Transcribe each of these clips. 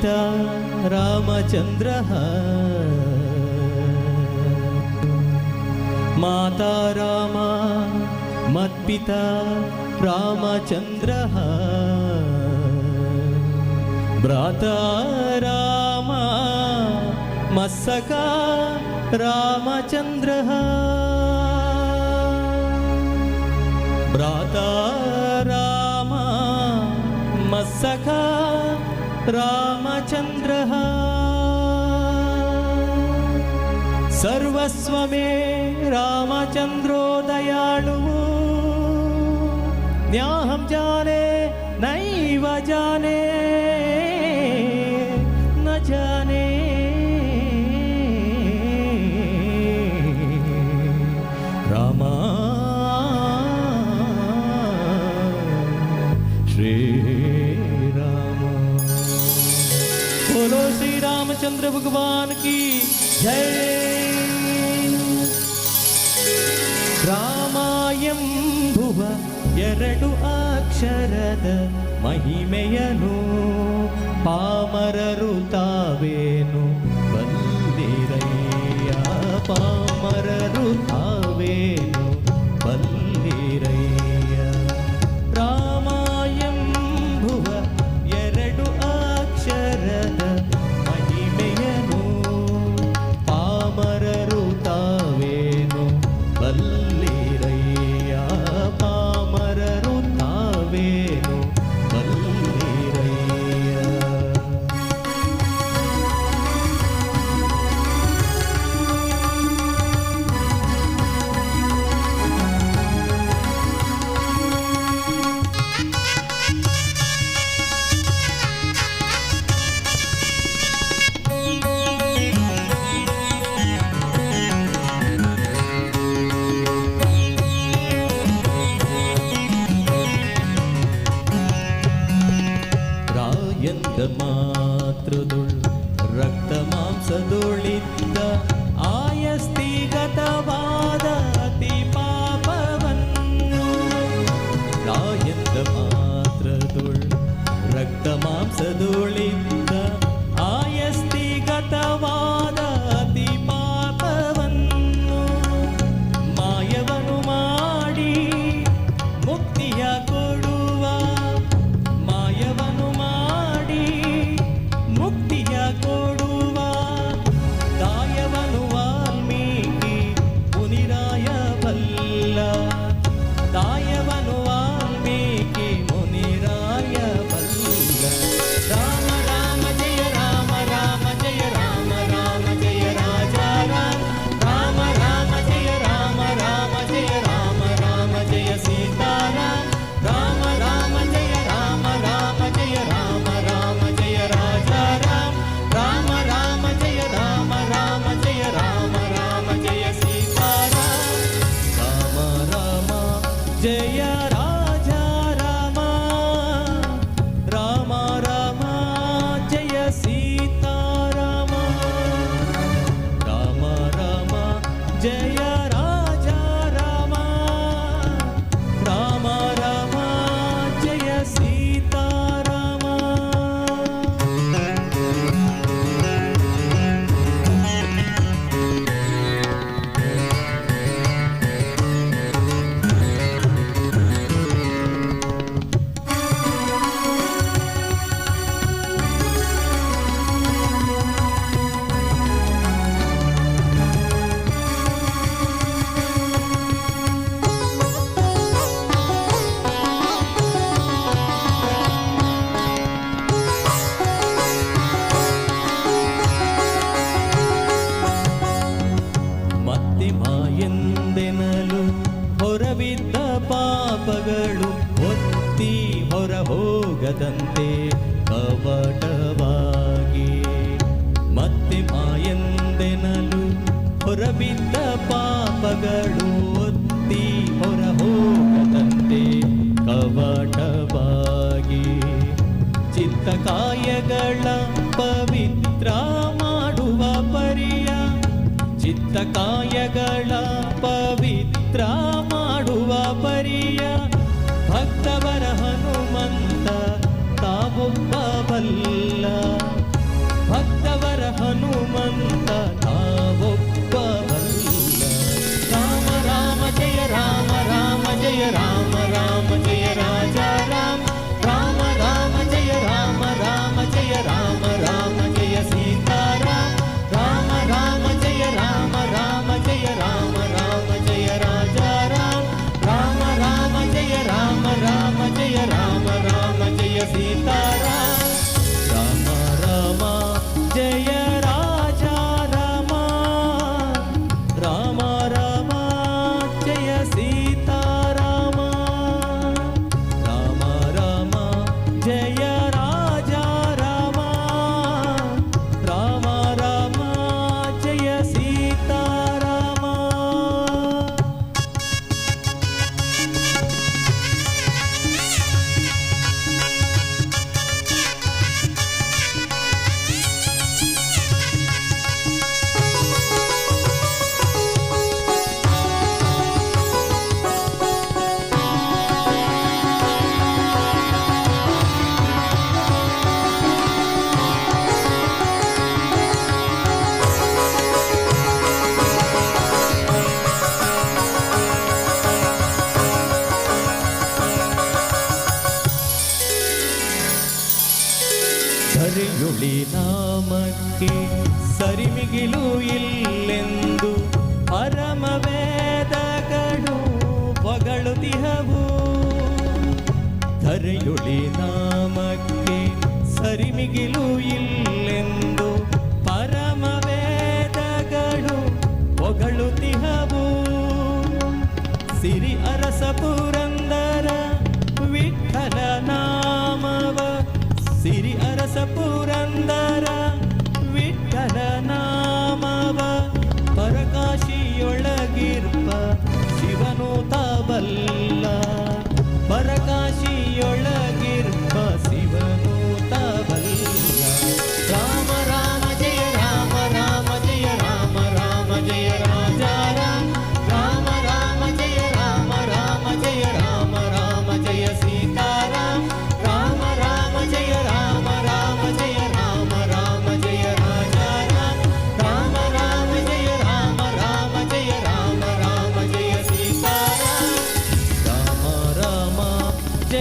मत्पिता रामचन्द्रः माता रामा मत्पिता रामचन्द्रः भ्राता रामा मत्सखा रामचन्द्रः भ्राता रामा मत्सखा रामचन्द्रः सर्वस्वमे रामचन्द्रो दयाळु न्याहं जाने, नैव जाने, न जाने। रामा बोलो श्री रामचंद्र भगवान की जय। ರಾಮಾಯಂಬುವ ಎರಡು ಅಕ್ಷರದ ಮಹಿಮೆಯನು ಪಾಮರರು ತಾವೇನು ಬಲ್ಲಿರಯ್ಯ ಪಾಮರರು ತಾವೇನು done. Jaya ಹೋಗದಂತೆ ಕವಟವಾಗಿ ಮತ್ತೆ ಮಾಯಂದೆನಲು ಹೊರಬಿದ್ದ ಪಾಪಗಳು ಒತ್ತಿ ಹೊರ ಹೋಗದಂತೆ ಕವಟವಾಗಿ ಚಿತ್ತಕಾಯಗಳ ಪವಿತ್ರ ಮಾಡುವ ಪರಿಯ ಚಿತ್ತಕಾಯಗಳ ಪವಿತ್ರ ಹರಿನಾಮಕ್ಕೆ ಸರಿಮಿಗಿಲು ಇಲ್ಲೆಂದು ಪರಮ ವೇದಗಳು ಪಗಳು ದಿಹವು ಧರೆಯುಳಿ ನಾಮಕ್ಕೆ ಸರಿಮಿಗಿಲು ಇಲ್ಲೆಂದು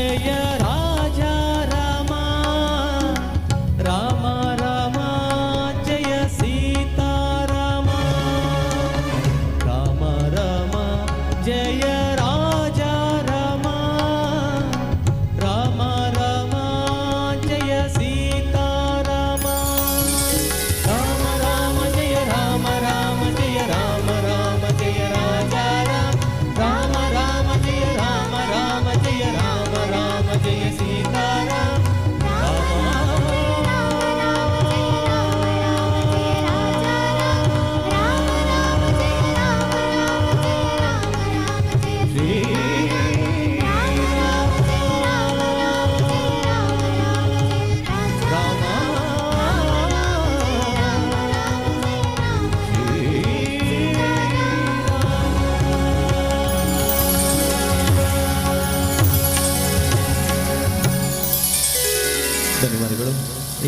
yeah.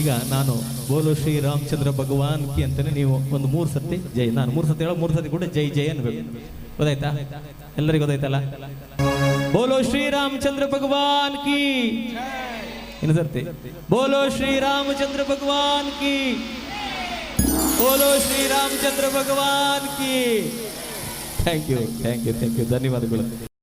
ಈಗ ನಾನು ಬೋಲು ಶ್ರೀ ರಾಮಚಂದ್ರ ಭಗವಾನ್ ಕಿ ಅಂತಲೇ ನೀವು ಒಂದು ಮೂರು ಸತಿ ಜೈ, ನಾನು ಮೂರು ಸತಿ ಹೇಳೋ ಮೂರು ಸತಿ ಕೂಡ ಜೈ ಜೈ ಅನ್ಬೇಕು. ಗೊತ್ತಾಯ್ತಾ? ಎಲ್ಲರಿಗೂ ಗೊತ್ತಾಯ್ತಲ್ಲ? ಬೋಲೋ ಶ್ರೀ ರಾಮಚಂದ್ರ ಭಗವಾನ್ ಕಿ. ಇನ್ನು ಸರ್ತಿ. ಬೋಲೋ ಶ್ರೀ ರಾಮಚಂದ್ರ ಭಗವಾನ್ ಕಿ. ಬೋಲೋ ಶ್ರೀ ರಾಮಚಂದ್ರ ಭಗವಾನ್ ಕಿ. Thank you thank you thank you ಧನ್ಯವಾದಗಳು.